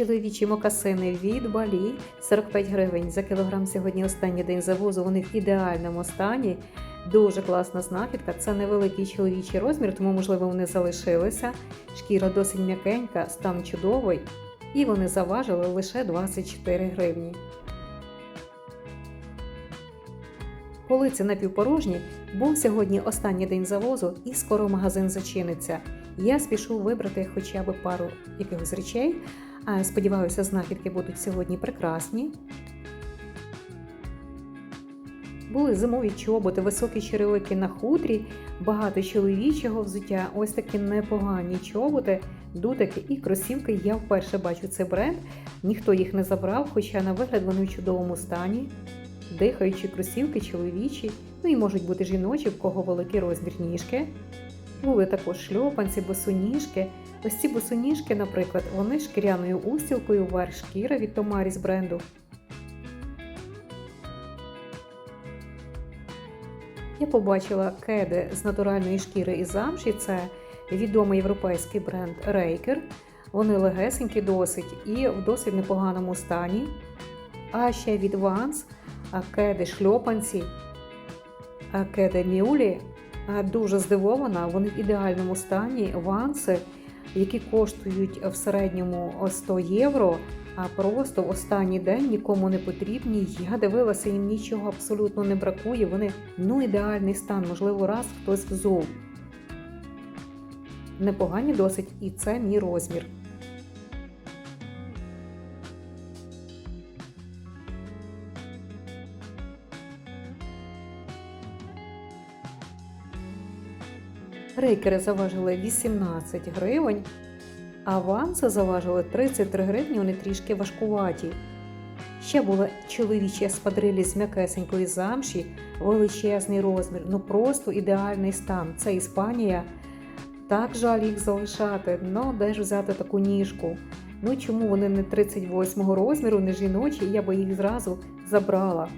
Чоловічі мокасини від балі 45 гривень за кілограм. Сьогодні останній день завозу. Вони в ідеальному стані. Дуже класна знахідка. Це невеликий чоловічий розмір, тому можливо вони залишилися. Шкіра досить м'якенька, стан чудовий. І вони заважили лише 24 гривні. Полиці напівпорожні, був сьогодні останній день завозу і скоро магазин зачиниться. Я спішу вибрати хоча б пару якихось речей. Сподіваюся, знахідки будуть сьогодні прекрасні. Були зимові чоботи, високі черевики на хутрі, багато чоловічого взуття, ось такі непогані чоботи, дутики і кросівки. Я вперше бачу цей бренд. Ніхто їх не забрав, хоча на вигляд вони в чудовому стані. Дихаючі кросівки, чоловічі, ну і можуть бути жіночі, в кого великий розмір ніжки. Були також шльопанці, босоніжки. Ось ці босоніжки, наприклад, вони шкіряною устілкою верх шкіра від Томаріс бренду. Я побачила кеди з натуральної шкіри і замші. Це відомий європейський бренд Рейкер. Вони легесенькі досить і в досить непоганому стані. А ще від а кеди шльопанці, кеди Мюлі. А Дуже здивована, вони в ідеальному стані ванси, які коштують в середньому 100 євро, а просто в останній день нікому не потрібні. Я дивилася, їм нічого абсолютно не бракує. Вони ну ідеальний стан, можливо, раз хтось взув. Непогані досить, і це мій розмір. Рейкери заважили 18 гривень, а ванси заважили 33 гривні, вони трішки важкуваті. Ще були чоловічі еспадрилі з м'якесенької замші, величезний розмір, ну просто ідеальний стан. Це Іспанія. Так жаль їх залишати, ну де ж взяти таку ніжку. Ну чому вони не 38 розміру, не жіночі, я би їх зразу забрала.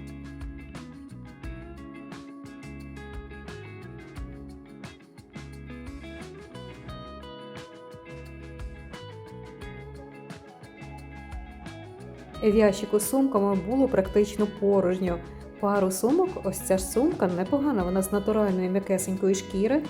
В ящику сумками було практично порожньо. Пару сумок, ось ця ж сумка непогана, вона з натуральної м'якесенької шкіри.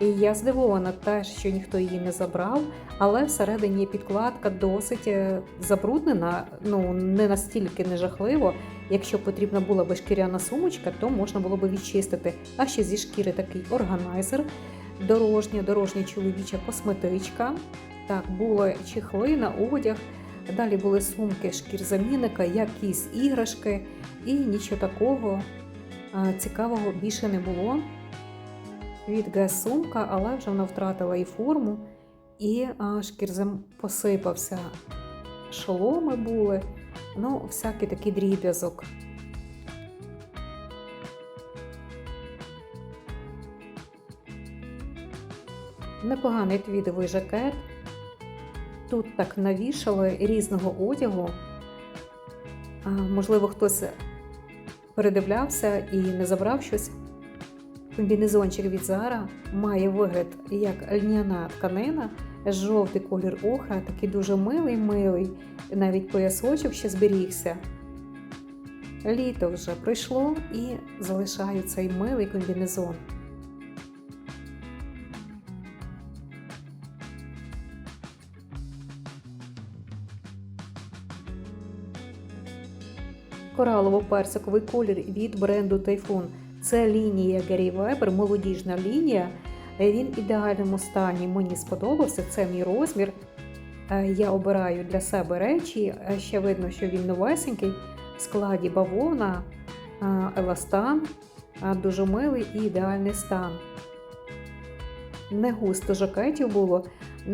І я здивована теж, що ніхто її не забрав, але всередині підкладка досить е, забруднена, ну не настільки нежахливо. Якщо потрібна була би шкіряна сумочка, то можна було би відчистити. А ще зі шкіри такий органайзер, дорожня, дорожня чоловіча косметичка. Так, були чехли на одяг. Далі були сумки шкірзамінника, якісь іграшки, і нічого такого цікавого більше не було. Від ГЕС сумка, але вже вона втратила і форму, і шкірзам посипався. Шоломи були, ну, всякий такий дріб'язок. Непоганий твідовий жакет. Тут так навішали різного одягу. Можливо, хтось передивлявся і не забрав щось. Комбінезончик від Зара має вигляд як льняна тканина, жовтий колір охра, такий дуже милий-милий, навіть поясочок ще зберігся. Літо вже пройшло і залишаю цей милий комбінезон. Коралово-персиковий колір від бренду Typhoon. Це лінія Gary Weber, молодіжна лінія. Він в ідеальному стані. Мені сподобався, це мій розмір. Е, Я обираю для себе речі. Е, Ще видно, що він новесенький. В складі бавовна, е, еластан, дуже милий і ідеальний стан. Не густо жакетів було,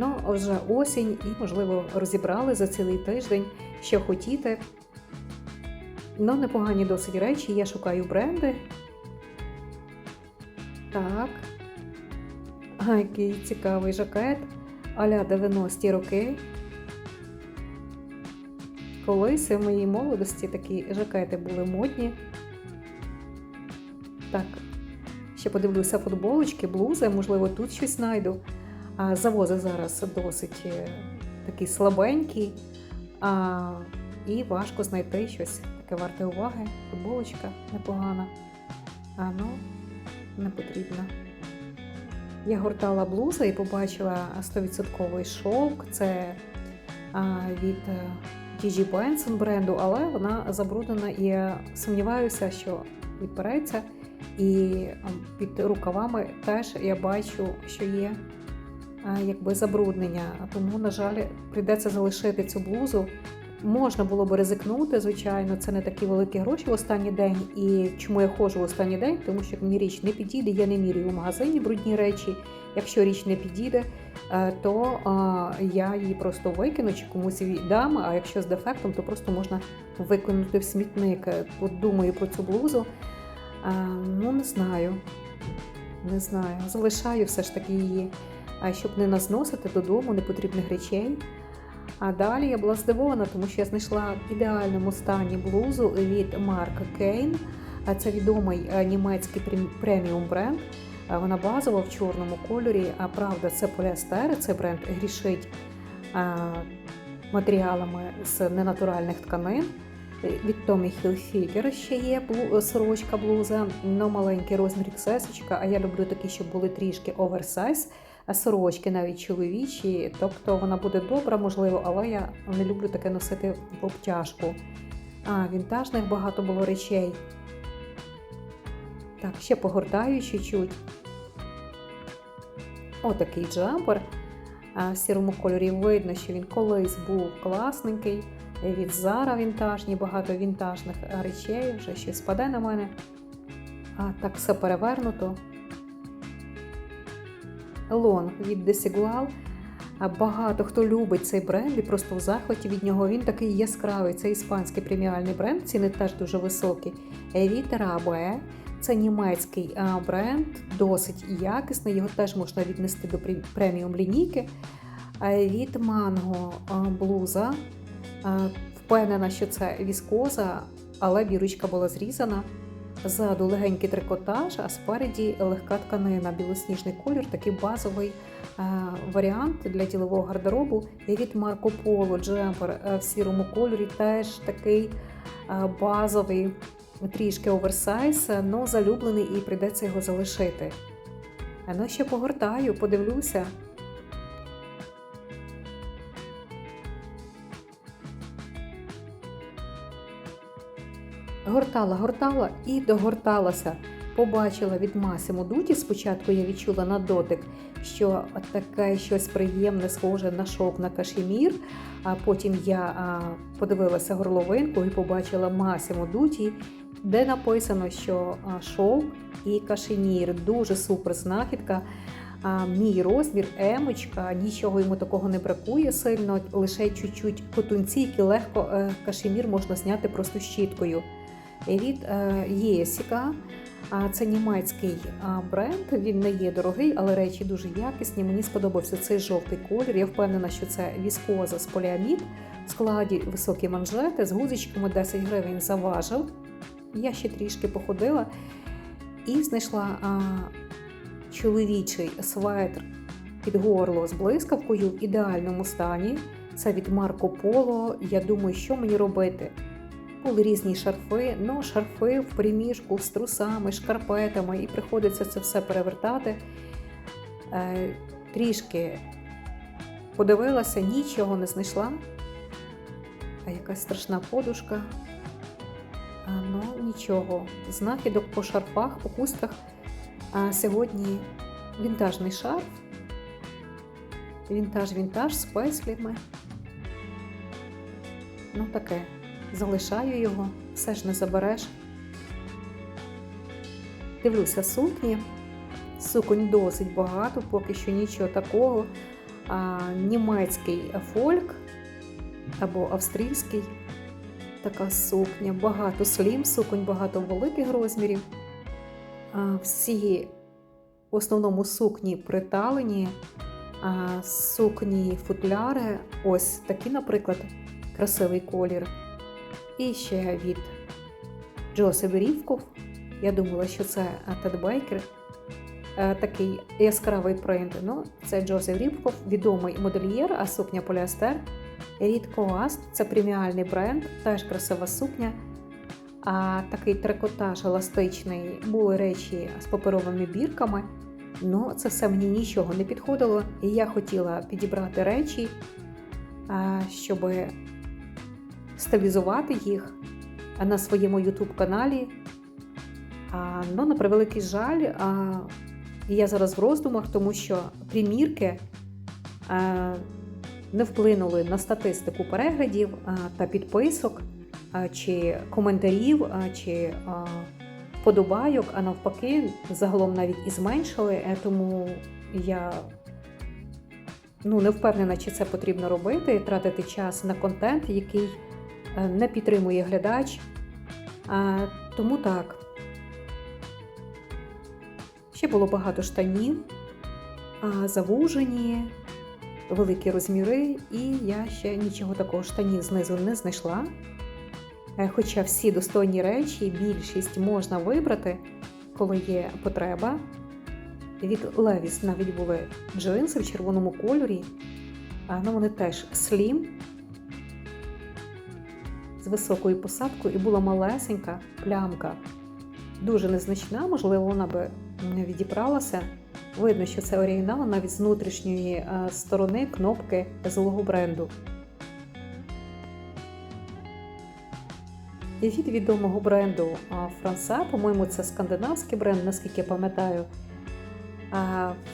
але вже осінь і, можливо, розібрали за цілий тиждень, що хотіти. Ну, непогані досить речі. Я шукаю бренди. Так. А, який цікавий жакет. Аля 90-ті роки. Колись в моїй молодості такі жакети були модні. Так, ще подивлюся футболочки, блузи, можливо, тут щось знайду. А завози зараз досить е, такі слабенькі, а, і важко знайти щось таке варте уваги. Футболочка непогана. А ну, не потрібно. Я гортала блуза і побачила 100% шовк. Це а, від е, Benson бренду, але вона забруднена і я сумніваюся, що відпереться. І під рукавами теж я бачу, що є якби забруднення. Тому, на жаль, прийдеться залишити цю блузу. Можна було би ризикнути, звичайно, це не такі великі гроші в останній день. І чому я ходжу в останній день? Тому що мені річ не підійде, я не міряю в магазині брудні речі. Якщо річ не підійде, е, то е, я її просто викину чи комусь віддам. А якщо з дефектом, то просто можна викинути в смітник. Е, От думаю про цю блузу. Ну, не знаю. Не знаю. Залишаю все ж таки її, щоб не назносити додому непотрібних речей. А далі я була здивована, тому що я знайшла в ідеальному стані блузу від Марка Кейн. Це відомий е, німецький преміум бренд. Е, Вона базова в чорному кольорі. А правда, це поліестер. Цей бренд грішить е, матеріалами з ненатуральних тканин. Від Tommy Hilfiger ще є сорочка блуза, но маленький розмір XS, а я люблю такі, щоб були трішки оверсайз сорочки навіть чоловічі. Тобто вона буде добра, можливо, але я не люблю таке носити в обтяжку. А, вінтажних багато було речей. Так, ще погортаю чуть-чуть. Отакий джемпер. В сірому кольорі видно, що він колись був класненький. Від Zara вінтажні, багато вінтажних речей, вже щось спаде на мене. А так все перевернуто. Лонг від Desigual. Багато хто любить цей бренд і просто в захваті від нього. Він такий яскравий. Це іспанський преміальний бренд, ціни теж дуже високі. Від Rabe. Це німецький бренд, досить якісний. Його теж можна віднести до преміум лінійки. Від Mango блуза. Впевнена, що це віскоза, але бірочка була зрізана. Ззаду легенький трикотаж, а спереді легка тканина, білосніжний колір, такий базовий е, варіант для ділового гардеробу. І від Марко Поло джемпер е, в сірому кольорі теж такий е, базовий, трішки оверсайз, але залюблений і прийдеться його залишити. Ну, ще погортаю, подивлюся. Гортала, гортала і догорталася. Побачила від Масимо Дуті. Спочатку я відчула на дотик, що таке щось приємне, схоже на шовк на кашемір. А потім я подивилася горловинку і побачила Масимо Дуті, де написано, що шовк і кашемір. Дуже супер знахідка. Мій розмір, емочка, нічого йому такого не бракує сильно, лише чуть-чуть котунці, які легко е, кашемір можна зняти просто щіткою від е, Єсіка. Це німецький бренд. Він не є дорогий, але речі дуже якісні. Мені сподобався цей жовтий колір. Я впевнена, що це віскоза з поліамід. В складі високі манжети з гузичками 10 гривень заважив. Я ще трішки походила і знайшла а, чоловічий светр під горло з блискавкою в ідеальному стані. Це від Марко Поло. Я думаю, що мені робити. Були різні шарфи, ну шарфи в приміжку з трусами, шкарпетами, і приходиться це все перевертати. Е, трішки подивилася, нічого не знайшла. А якась страшна подушка. Ну, нічого. Знахідок по шарфах, по хустках. А сьогодні вінтажний шарф. Вінтаж-вінтаж з песлями. Ну, таке. Залишаю його, все ж не забереш. Дивлюся сукні. Суконь досить багато, поки що нічого такого. А, німецький фольк або австрійський. така сукня, багато слім, суконь, багато великих розмірів. А, Всі в основному сукні приталені, а сукні футляри. Ось такі, наприклад, красивий колір. І ще від Джосеп Рівков. Я думала, що це Тед Бейкер. Е, Такий яскравий принт. Ну, це Джозеф Рівков, відомий модельєр, а сукня поліестер. Рід Коаст це преміальний бренд, теж красива сукня. А такий трикотаж еластичний, були речі з паперовими бірками. Ну, це все мені нічого не підходило. І я хотіла підібрати речі, щоб стилізувати їх на своєму YouTube каналі. Ну, на превеликий жаль, я зараз в роздумах, тому що примірки а, не вплинули на статистику переглядів та підписок, чи коментарів, чи подобайок, а навпаки, загалом навіть і зменшили. Е, Тому я ну, не впевнена, чи це потрібно робити, тратити час на контент, який е, не підтримує глядач. Тому так. Ще було багато штанів, завужені, великі розміри, і я ще нічого такого штанів знизу не знайшла. Е, Хоча всі достойні речі, більшість можна вибрати, коли є потреба. Від Levi's навіть були джинси в червоному кольорі, а ну, вони теж слім з високою посадкою і була малесенька плямка. Дуже незначна, можливо, вона би не відібралася. Видно, що це оригінал навіть з внутрішньої е, сторони кнопки злого бренду. І від відомого бренду Франса, по-моєму, це скандинавський бренд, наскільки я пам'ятаю.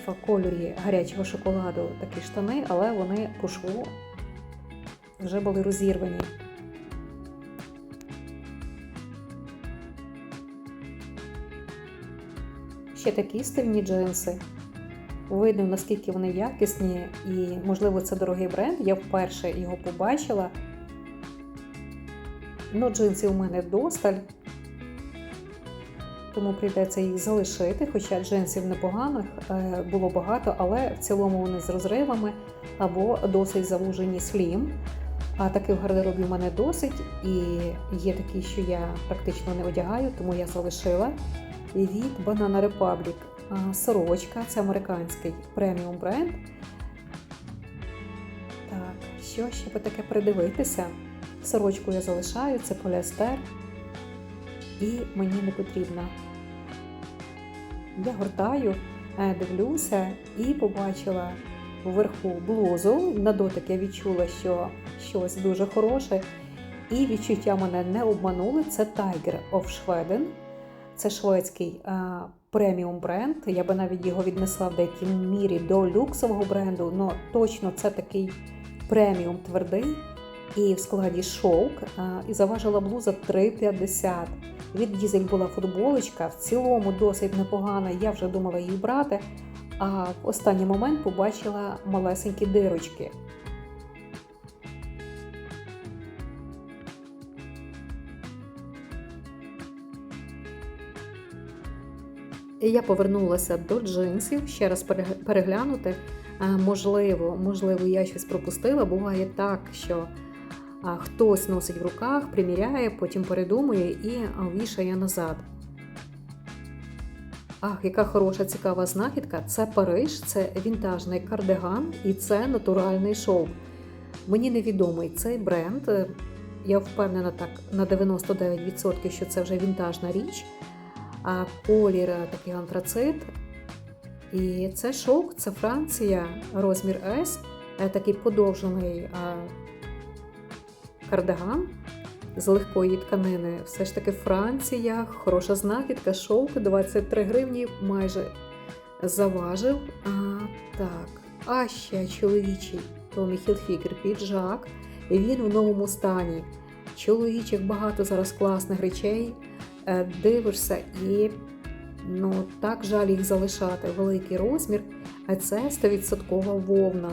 В кольорі гарячого шоколаду такі штани, але вони по вже були розірвані. Ще такі стильні джинси. Видно, наскільки вони якісні, і, можливо, це дорогий бренд. Я вперше його побачила. Ну, джинсів у мене досталь, тому прийдеться їх залишити. Хоча джинсів непоганих е, було багато, але в цілому вони з розривами або досить завужені слім. А таких в гардеробі у мене досить, і є такі, що я практично не одягаю, тому я залишила. Від Banana Republic сорочка, це американський преміум бренд. Так, що ще би таке придивитися? Сорочку я залишаю, це поліестер, і мені не потрібна. Я гортаю, е, дивлюся і побачила вверху блузу. На дотик я відчула, що щось дуже хороше. І відчуття мене не обманули. Це Tiger of Schweden. Це шведський а, преміум бренд. Я би навіть його віднесла в деякій мірі до люксового бренду, але точно це такий преміум твердий. І в складі шовк, і заважила блуза 3,50. Від дізель була футболочка, в цілому досить непогана. Я вже думала її брати. А в останній момент побачила малесенькі дирочки. І я повернулася до джинсів, ще раз переглянути. Можливо, можливо, я щось пропустила. Буває так, що хтось носить в руках, приміряє, потім передумує і вішає назад. Ах, яка хороша цікава знахідка. Це Париж, це вінтажний кардиган і це натуральний шов. Мені невідомий цей бренд. Я впевнена так на 99%, що це вже вінтажна річ. А колір е, такий антрацит. І це шовк, це Франція, розмір S, е, такий подовжений е, кардиган з легкої тканини. Все ж таки Франція, хороша знахідка, шовк 23 гривні майже заважив. А, так, а ще чоловічий Томі Хілфігер піджак. Він в новому стані. Чоловічих багато зараз класних речей. Е, Дивишся і ну, так жаль їх залишати. Великий розмір, а це 100% вовна.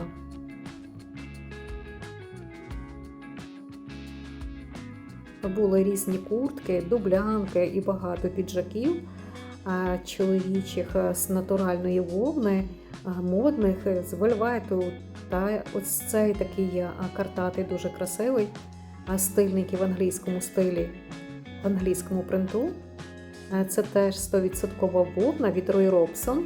були різні куртки, дублянки і багато піджаків чоловічих з натуральної вовни, модних з вельвету. Та ось цей такий картатий, дуже красивий, а, стильненький в англійському стилі, в англійському принту. Це теж 100% вовна від Roy Robson.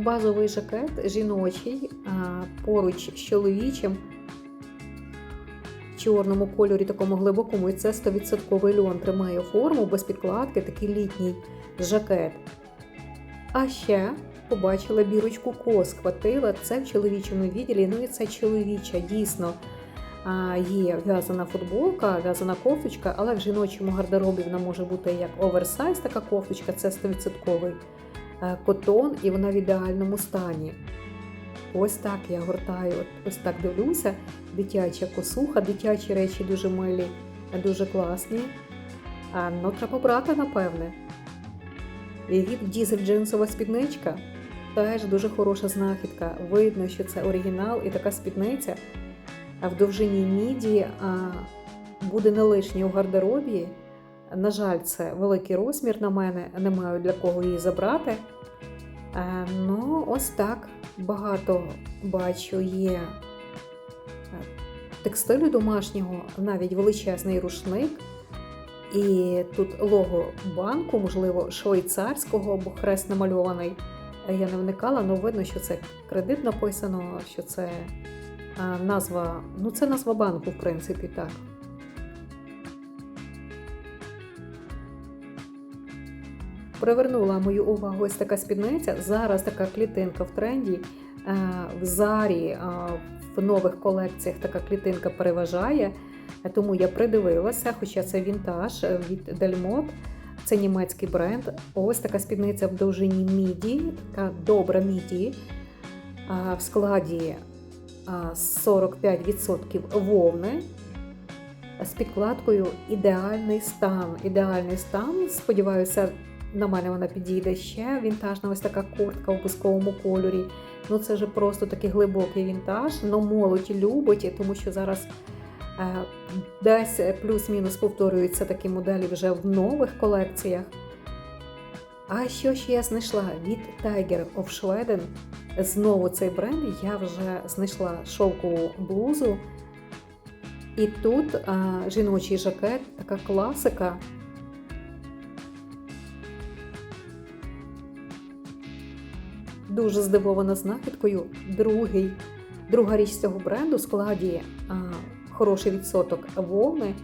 Базовий жакет жіночий а, поруч з чоловічим чорному кольорі, такому глибокому, і це 100% льон тримає форму без підкладки, такий літній жакет. А ще побачила бірочку кос, хватила. Це в чоловічому відділі. Ну і це чоловіча, дійсно. Є в'язана футболка, в'язана кофточка, але в жіночому гардеробі вона може бути як оверсайз, така кофточка, це 100% е, котон, і вона в ідеальному стані. Ось так я гортаю, ось так дивлюся. Дитяча косуха, дитячі речі дуже милі, дуже класні. А, ну, треба брати, напевне. Від дізель джинсова спідничка теж дуже хороша знахідка. Видно, що це оригінал і така спідниця а в довжині міді а, буде не лишнє у гардеробі. На жаль, це великий розмір на мене, не маю для кого її забрати. Е, Ну, ось так багато бачу є е, текстилю домашнього, навіть величезний рушник. І тут лого банку, можливо, швейцарського, бо хрест намальований. Е, Я не вникала, але видно, що це кредит написано, що це назва, ну це назва банку, в принципі, так. Привернула мою увагу ось така спідниця. Зараз така клітинка в тренді. Е, В зарі е, в нових колекціях така клітинка переважає. Е, Тому я придивилася, хоча це вінтаж е, від Delmot. Це німецький бренд. Ось така спідниця в довжині міді, така добра міді. В складі 45% вовни. З підкладкою ідеальний стан. Ідеальний стан. Сподіваюся, на мене вона підійде ще. Вінтажна ось така куртка в бусковому кольорі. Ну це вже просто такий глибокий вінтаж. Ну молодь любить, тому що зараз е, десь плюс-мінус повторюються такі моделі вже в нових колекціях. А що ще я знайшла від Tiger of Schweden? Знову цей бренд я вже знайшла шовкову блузу. І тут а, жіночий жакет, така класика. Дуже здивована знахідкою. Другий, друга річ цього бренду в складі а, хороший відсоток вовни.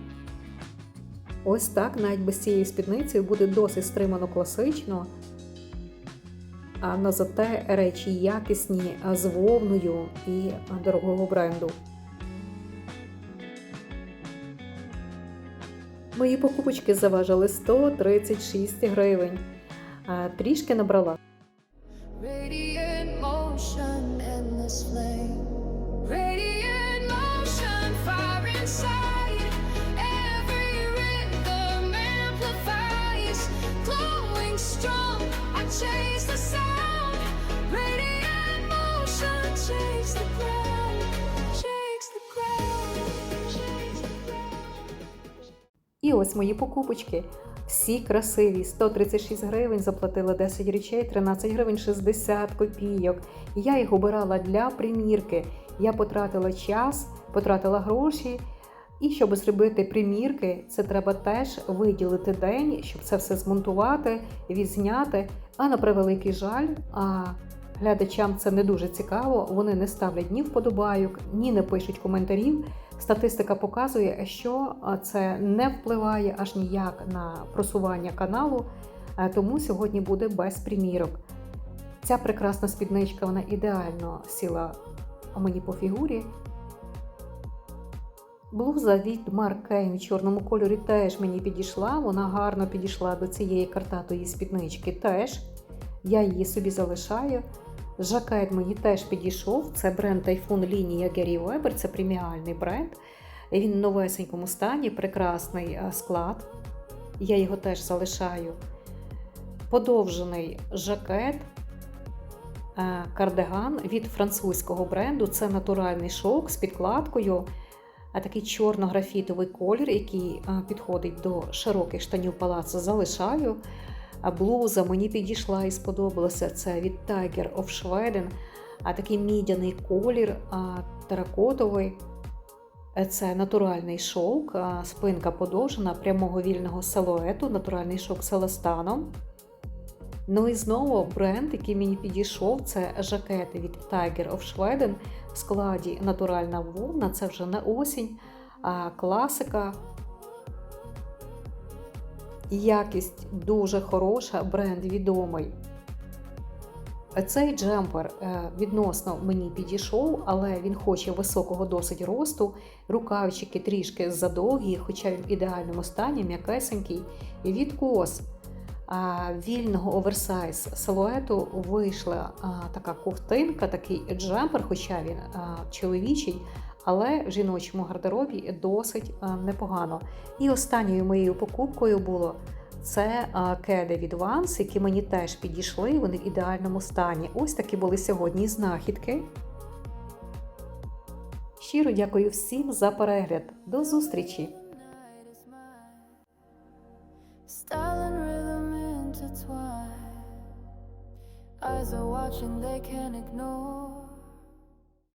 Ось так, навіть без цієї спідниці буде досить стримано класично. А на зате речі якісні з вовною і дорогого бренду. Мої покупочки заважили 136 гривень. Трішки набрала. І ось мої покупочки. Всі красиві. 136 гривень заплатила 10 речей, 13 гривень 60 копійок. Я їх обирала для примірки. Я потратила час, потратила гроші. І щоб зробити примірки, це треба теж виділити день, щоб це все змонтувати, відзняти. А на превеликий жаль, а глядачам це не дуже цікаво. Вони не ставлять ні вподобайок, ні не пишуть коментарів. Статистика показує, що це не впливає аж ніяк на просування каналу, е, тому сьогодні буде без примірок. Ця прекрасна спідничка вона ідеально сіла мені по фігурі. Блуза від Kane в чорному кольорі теж мені підійшла. Вона гарно підійшла до цієї картатої спіднички теж. Я її собі залишаю. Жакет мені теж підійшов. Це бренд Typhoon лінія Gary Weber, це преміальний бренд. Він в новесенькому стані, прекрасний е, склад. Я його теж залишаю. Подовжений жакет, е, кардиган від французького бренду. Це натуральний шовк з підкладкою. А такий чорно-графітовий колір, який е, підходить до широких штанів палацу, залишаю. А блуза мені підійшла і сподобалася. Це від Tiger of Schweden. А такий мідяний колір, а, теракотовий. Е, Це натуральний шовк, спинка подовжена, прямого вільного силуету, натуральний шовк з еластаном. Ну і знову бренд, який мені підійшов, це жакети від Tiger of Schweden в складі натуральна вовна. Це вже не осінь, а класика. Якість дуже хороша, бренд відомий. Цей джемпер е, відносно мені підійшов, але він хоче високого досить росту. Рукавчики трішки задовгі, хоча він в ідеальному стані, м'якесенький. Відкос вільного оверсайз силуету вийшла така ковтинка, такий джемпер, хоча він чоловічий, але в жіночому гардеробі досить непогано. І останньою моєю покупкою було це кеди від Vans, які мені теж підійшли, вони в ідеальному стані. Ось такі були сьогодні знахідки. Щиро дякую всім за перегляд. До зустрічі! Eyes are watching, they can't ignore.